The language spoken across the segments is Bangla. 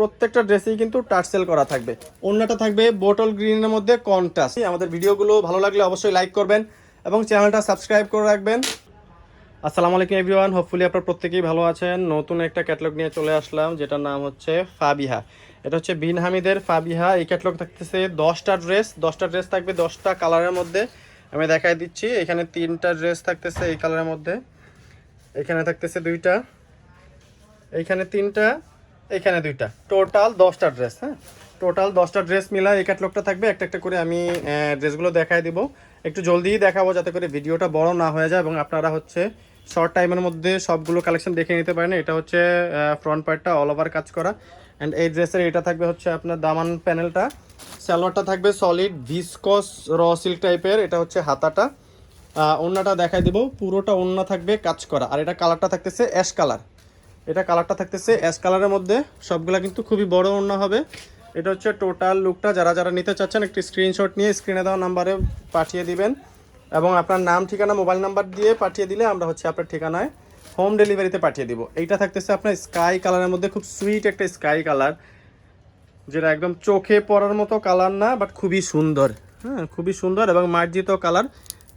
প্রত্যেকটা ড্রেসেই কিন্তু টার্সেল করা থাকবে। অন্যটা থাকবে বোটল গ্রিনের মধ্যে কন্ট্রাস্ট আমাদের ভিডিওগুলো ভালো লাগলে অবশ্যই লাইক করবেন এবং চ্যানেলটা সাবস্ক্রাইব করে রাখবেন। আসসালামু আলাইকুম এভরিওয়ান হোপফুলি আপনারা প্রত্যেকেই ভালো আছেন। নতুন একটা ক্যাটলগ নিয়ে চলে আসলাম, যেটার নাম হচ্ছে ফাবিহা। এটা হচ্ছে বিন হামিদের ফাবিহা। এই ক্যাটলগ থাকতেছে দশটা ড্রেস দশটা ড্রেস থাকবে দশটা কালারের মধ্যে। আমি দেখাই দিচ্ছি, এখানে তিনটা ড্রেস থাকতেছে এই কালারের মধ্যে। এখানে থাকতেছে দুইটা। এইখানে তিনটা। এইখানে দুইটা। টোটাল দশটা ড্রেস হ্যাঁ? টোটাল দশটা ড্রেস মিলা এই ক্যাটলগটা থাকবে। একটা একটা করে আমি ড্রেসগুলো দেখাই দিব। একটু জলদিই দেখাবো যাতে করে ভিডিওটা বড় না হয়ে যায় এবং আপনারা হচ্ছে শর্ট টাইমের মধ্যে সবগুলো কালেকশন দেখে নিতে পারেন। এটা হচ্ছে ফ্রন্ট পার্টটা অল ওভার কাজ করা। অ্যান্ড এই ড্রেসের এটা থাকবে হচ্ছে আপনার দামান প্যানেলটা স্যালোয়ারটা থাকবে সলিড ভিসকস র সিল্ক টাইপের এটা হচ্ছে হাতাটা। আহ, ওড়নাটা দেখাই দিব। পুরোটা ওড়না থাকবে কাজ করা। আর এটা কালারটা থাকতেছে অ্যাশ কালার এটা কালারটা থাকতেছে অ্যাশ কালারের মধ্যে। সবগুলা কিন্তু খুবই বড় ওড়না হবে। এটা হচ্ছে টোটাল লুকটা যারা যারা নিতে চাচ্ছেন, একটি স্ক্রিনশট নিয়ে স্ক্রিনে দেওয়া নাম্বারে পাঠিয়ে দিবেন। এবং আপনার নাম, ঠিকানা মোবাইল নাম্বার দিয়ে পাঠিয়ে দিলে আমরা হচ্ছে আপনার ঠিকানায় হোম ডেলিভারিতে পাঠিয়ে দিব। এইটা থাকতেছে আপনার স্কাই কালারের মধ্যে। খুব সুইট একটা স্কাই কালার যেটা একদম চোখে পড়ার মতো কালার না বাট খুবই সুন্দর। হ্যাঁ খুবই সুন্দর এবং মার্জিত কালার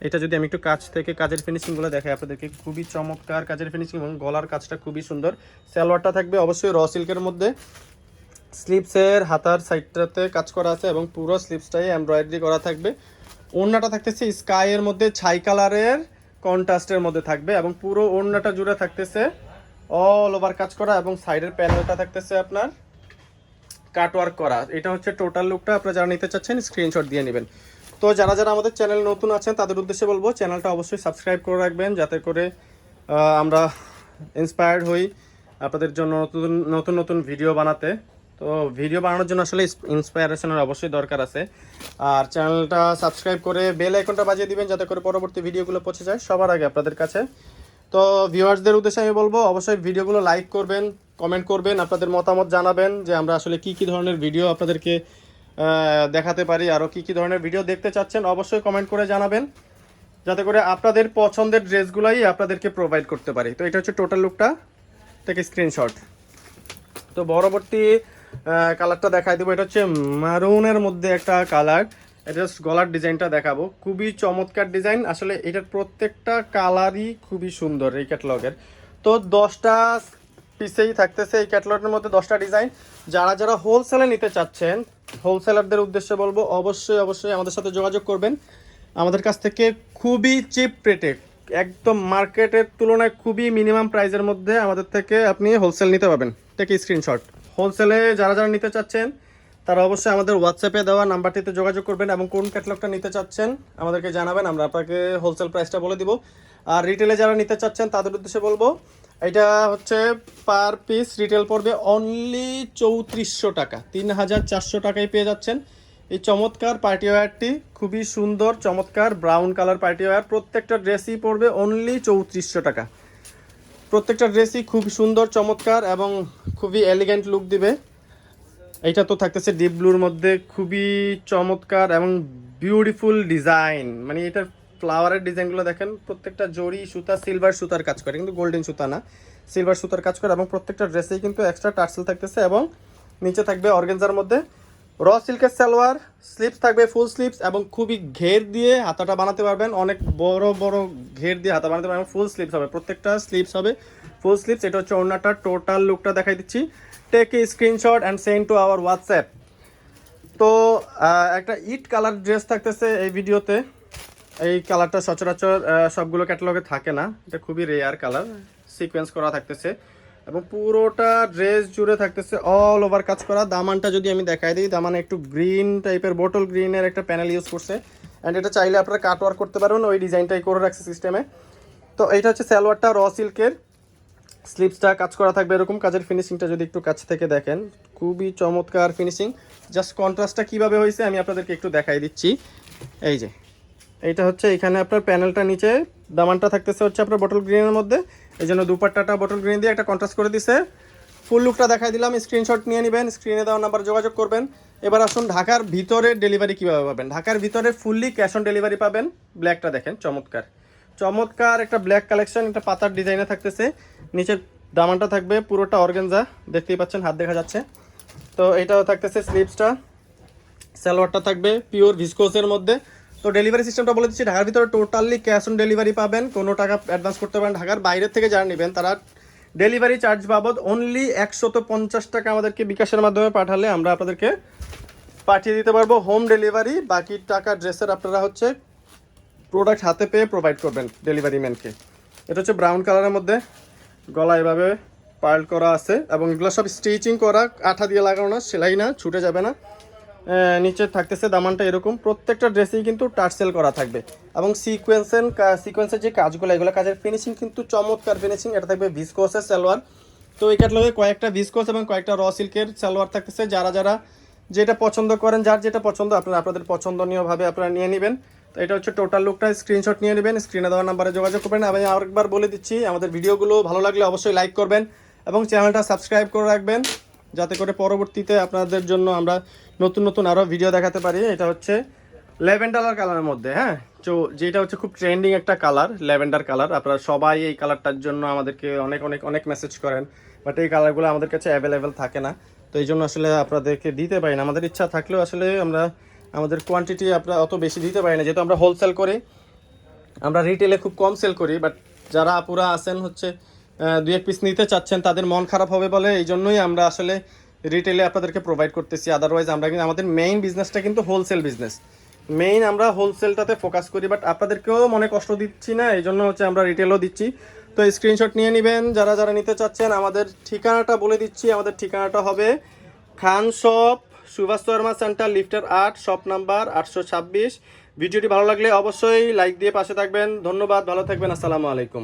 এটা যদি আমি একটু কাছ থেকে কাজের ফিনিশিংগুলো দেখাই আপনাদেরকে, খুবই চমৎকার কাজের ফিনিশিং এবং গলার কাজটা খুবই সুন্দর। সালোয়ারটা থাকবে অবশ্যই র সিল্কের মধ্যে। স্লিপসের হাতার সাইডটাতে কাজ করা আছে এবং পুরো স্লিপসটাই এমব্রয়ডারি করা থাকবে। ওড়নাটা থাকতেছে স্কাইয়ের মধ্যে, ছাই কালারের কন্ট্রাস্টের মধ্যে থাকবে এবং পুরো ওড়নাটা জুড়ে থাকতেছে অল ওভার কাজ করা এবং সাইডের প্যানেলটা থাকতেছে আপনার কাটওয়ার্ক করা। এটা হচ্ছে টোটাল লুকটা আপনারা যারা নিতে চাচ্ছেন স্ক্রিনশট দিয়ে নেবেন। তো যারা যারা আমাদের চ্যানেল নতুন আছেন, তাদের উদ্দেশ্যে বলব, চ্যানেলটা অবশ্যই সাবস্ক্রাইব করে রাখবেন যাতে করে আমরা ইন্সপায়ার্ড হই আপনাদের জন্য নতুন নতুন নতুন ভিডিও বানাতে। তো ভিডিও বানানোর জন্য আসলে ইন্সপায়ারেশনের অবশ্যই দরকার আছে। আর চ্যানেলটা সাবস্ক্রাইব করে বেল আইকনটা বাজিয়ে দিবেন যাতে করে পরবর্তী ভিডিওগুলো পৌঁছে যায় সবার আগে আপনাদের কাছে। তো ভিউয়ার্সদের উদ্দেশ্যে আমি বলব, অবশ্যই ভিডিওগুলো লাইক করবেন কমেন্ট করবেন, আপনাদের মতামত জানাবেন যে আমরা আসলে কি কি ধরনের ভিডিও আপনাদেরকে দেখাতে পারি। আরও কি কি ধরনের ভিডিও দেখতে চাচ্ছেন অবশ্যই কমেন্ট করে জানাবেন। যাতে করে আপনাদের পছন্দের ড্রেসগুলাই আপনাদেরকে প্রোভাইড করতে পারি। তো এটা হচ্ছে টোটাল লুকটা থেকে স্ক্রিনশট তো পরবর্তী কালারটা দেখাই দেবো। এটা হচ্ছে মারুনের মধ্যে একটা কালার এটা just গলার ডিজাইনটা দেখাবো। খুবই চমৎকার ডিজাইন। আসলে এটার প্রত্যেকটা কালারই খুবই সুন্দর এই ক্যাটালগের তো দশটা পিসেই থাকতেছে এই ক্যাটালগের মধ্যে দশটা ডিজাইন। যারা যারা হোলসেলে নিতে চাচ্ছেন হোলসেলারদের উদ্দেশ্যে বলব, অবশ্যই অবশ্যই আমাদের সাথে যোগাযোগ করবেন। আমাদের কাছ থেকে খুবই চিপ রেটে একদম মার্কেটের তুলনায় খুবই মিনিমাম প্রাইসের মধ্যে আমাদের থেকে আপনি হোলসেল নিতে পারবেন। থেকে স্ক্রিনশট হোলসেলে যারা যারা নিতে চাচ্ছেন, তারা অবশ্যই আমাদের হোয়াটসঅ্যাপে দেওয়া নাম্বারটিতে যোগাযোগ করবেন এবং কোন ক্যাটালগটা নিতে চাচ্ছেন আমাদেরকে জানাবেন, আমরা আপনাকে হোলসেল প্রাইসটা বলে দিব। আর রিটেলে যারা নিতে চাচ্ছেন, তাদের উদ্দেশ্যে বলব এটা হচ্ছে পার পিস রিটেল পড়বে অনলি চৌত্রিশশো টাকা। তিন হাজার চারশো টাকায় পেয়ে যাচ্ছেন। এই চমৎকার পার্টি ওয়্যারটি খুবই সুন্দর, চমৎকার ব্রাউন কালার পার্টি ওয়্যার প্রত্যেকটা ড্রেসই পড়বে অনলি চৌত্রিশশো টাকা। প্রত্যেকটা ড্রেসই খুব সুন্দর, চমৎকার এবং খুবই এলিগেন্ট লুক দিবে। এইটা তো থাকতেছে ডিপ ব্লুর মধ্যে। খুবই চমৎকার এবং বিউটিফুল ডিজাইন মানে এটার ফ্লাওয়ারের ডিজাইনগুলো দেখেন, প্রত্যেকটা জড়ি, সুতা সিলভার সুতার কাজ করে, কিন্তু গোল্ডেন সুতা না। সিলভার সুতার কাজ করে এবং প্রত্যেকটা ড্রেসেই কিন্তু এক্সট্রা টার্সেল থাকতেছে এবং নিচে থাকবে অর্গেনজার মধ্যে। র সিল্কের সালোয়ার স্লিপস থাকবে ফুল স্লিপস এবং খুবই ঘের দিয়ে হাতাটা বানাতে পারবেন। অনেক বড় বড় ঘের দিয়ে হাতা বানাতে পারবেন। ফুল স্লিপস হবে, প্রত্যেকটা স্লিপস হবে। ফুল স্লিপস এটা হচ্ছে ওড়নাটা টোটাল লুকটা দেখাই দিচ্ছি। Take a screenshot and send to our WhatsApp তো একটা ইট কালার ড্রেস থাকতেছে এই ভিডিওতে এই কালারটা সচরাচর সবগুলো ক্যাটালগে থাকে না। এটা খুবই রেয়ার কালার সিকোয়েন্স করা থাকতেছে। এবং পুরোটা ড্রেস জুড়ে থাকতেছে অল ওভার কাজ করা। দামানটা যদি আমি দেখাই দিই, দামান একটু গ্রিন টাইপের বোটল গ্রিনের একটা প্যানেল ইউজ করছে। অ্যান্ড এটা চাইলে আপনারা কাট ওয়ার্ক করতে পারবেন ওই ডিজাইনটাই করে রাখছে সিস্টেমে তো এইটা হচ্ছে স্যালোয়ারটা র সিল্কের স্লিপসটা কাজ করা থাকবে এরকম, কাজের ফিনিশিংটা যদি একটু কাছ থেকে দেখেন। খুবই চমৎকার ফিনিশিং জাস্ট কন্ট্রাস্টটা কীভাবে হয়েছে আমি আপনাদেরকে একটু দেখাই দিচ্ছি। এই যে। এইটা হচ্ছে এখানে আপনার প্যানেলটা নিচে, দামানটা থাকতেছে হচ্ছে আপনার বটল গ্রিনের মধ্যে। এই জন্য দুপাট্টাটা বটল গ্রিন দিয়ে একটা কন্ট্রাস্ট করে দিছে। ফুল লুকটা দেখাই দিলাম স্ক্রিনশট নিয়ে নেবেন স্ক্রিনে দেওয়া নাম্বার যোগাযোগ করবেন। এবার আসুন ঢাকার ভিতরে ডেলিভারি কীভাবে পাবেন? ঢাকার ভিতরে ফুললি ক্যাশ অন ডেলিভারি পাবেন। ব্ল্যাকটা দেখেন, চমৎকার। চমৎকার একটা ব্ল্যাক কালেকশন একটা পাতার ডিজাইনে থাকতেছে। নিচের দামানটা থাকবে পুরোটা অর্গেনজা দেখতেই পাচ্ছেন, হাত দেখা যাচ্ছে। তো এটাও থাকতেছে স্লিপসটা সালোয়ারটা থাকবে পিওর ভিসকোসের মধ্যে। তো ডেলিভারি সিস্টেমটা বলে দিচ্ছি, ঢাকার ভিতরে টোটালি ক্যাশ অন ডেলিভারি পাবেন, কোনো টাকা অ্যাডভান্স করতে পারেন ঢাকার বাইরের থেকে যারা নেবেন, তারা ডেলিভারি চার্জ বাবদ অনলি একশত পঞ্চাশ টাকা আমাদেরকে বিকাশের মাধ্যমে পাঠালে আমরা আপনাদেরকে পাঠিয়ে দিতে পারব। হোম ডেলিভারি বাকি টাকা ড্রেসের আপনারা হচ্ছে প্রোডাক্ট হাতে পেয়ে প্রোভাইড করবেন ডেলিভারি ম্যানকে এটা হচ্ছে ব্রাউন কালারের মধ্যে, গলা এভাবে পার্ল করা আছে এবং এগুলো সব স্টিচিং করা, আঠা দিয়ে লাগানো না সেলাই না, ছুটে যাবে না। নিচে থাকতেছে দামানটা এরকম। প্রত্যেকটা ড্রেসেই কিন্তু টার্সেল করা থাকবে। এবং সিকোয়েন্সের সিকোয়েন্সের যে কাজগুলো, এগুলো কাজের ফিনিশিং কিন্তু চমৎকার ফিনিশিং এটা থাকবে ভিসকোসের সালোয়ার তো এই ক্যাটলগে কয়েকটা ভিসকোস এবং কয়েকটা র সিল্কের সালোয়ার থাকতেছে। যারা যারা যেটা পছন্দ করেন, যার যেটা পছন্দ, আপনারা আপনাদের পছন্দনীয়ভাবে আপনারা নিয়ে নেবেন। তো এটা হচ্ছে টোটাল লুকটা স্ক্রিনশট নিয়ে নেবেন স্ক্রিনে দেওয়া নাম্বারে যোগাযোগ করবেন। আমি আরেকবার বলে দিচ্ছি, আমাদের ভিডিওগুলো ভালো লাগলে অবশ্যই লাইক করবেন এবং চ্যানেলটা সাবস্ক্রাইব করে রাখবেন। যাতে করে পরবর্তীতে আপনাদের জন্য আমরা নতুন নতুন আরও ভিডিও দেখাতে পারি। এটা হচ্ছে ল্যাভেন্ডার কালারের মধ্যে হ্যাঁ? তো যেটা হচ্ছে খুব ট্রেন্ডিং একটা কালার ল্যাভেন্ডার কালার আপনারা সবাই এই কালারটার জন্য আমাদেরকে অনেক অনেক অনেক মেসেজ করেন। বাট এই কালারগুলো আমাদের কাছে অ্যাভেলেবেল থাকে না। তো এই জন্য আসলে আপনাদেরকে দিতে পারি না। আমাদের ইচ্ছা থাকলেও আসলে আমরা আমাদের কোয়ান্টিটি আমরা অত বেশি দিতে পারি না। যেহেতু আমরা হোলসেল করি, আমরা রিটেলে খুব কম সেল করি বাট যারা আপুরা আছেন হচ্ছে দুই এক পিস নিতে চাচ্ছেন, তাদের মন খারাপ হবে বলে এই জন্যই আমরা আসলে রিটেলে আপনাদেরকে প্রোভাইড করতেছি। আদারওয়াইজ আমরা কিন্তু, আমাদের মেইন বিজনেসটা কিন্তু হোলসেল বিজনেস মেইন আমরা হোলসেলটাতে ফোকাস করি বাট আপনাদেরকেও মনে কষ্ট দিচ্ছি না, এই জন্য হচ্ছে আমরা রিটেলও দিচ্ছি। তো স্ক্রিনশট নিয়ে নেবেন, যারা যারা নিতে চাচ্ছেন, আমাদের ঠিকানাটা বলে দিচ্ছি, আমাদের ঠিকানাটা হবে খান শপ, সুভাষ শর্মা সেন্টার, লিফটার আট, শপ নাম্বার আটশো ছাব্বিশ। ভিডিওটি ভালো লাগলে অবশ্যই লাইক দিয়ে পাশে থাকবেন। ধন্যবাদ, ভালো থাকবেন, আসসালামু আলাইকুম।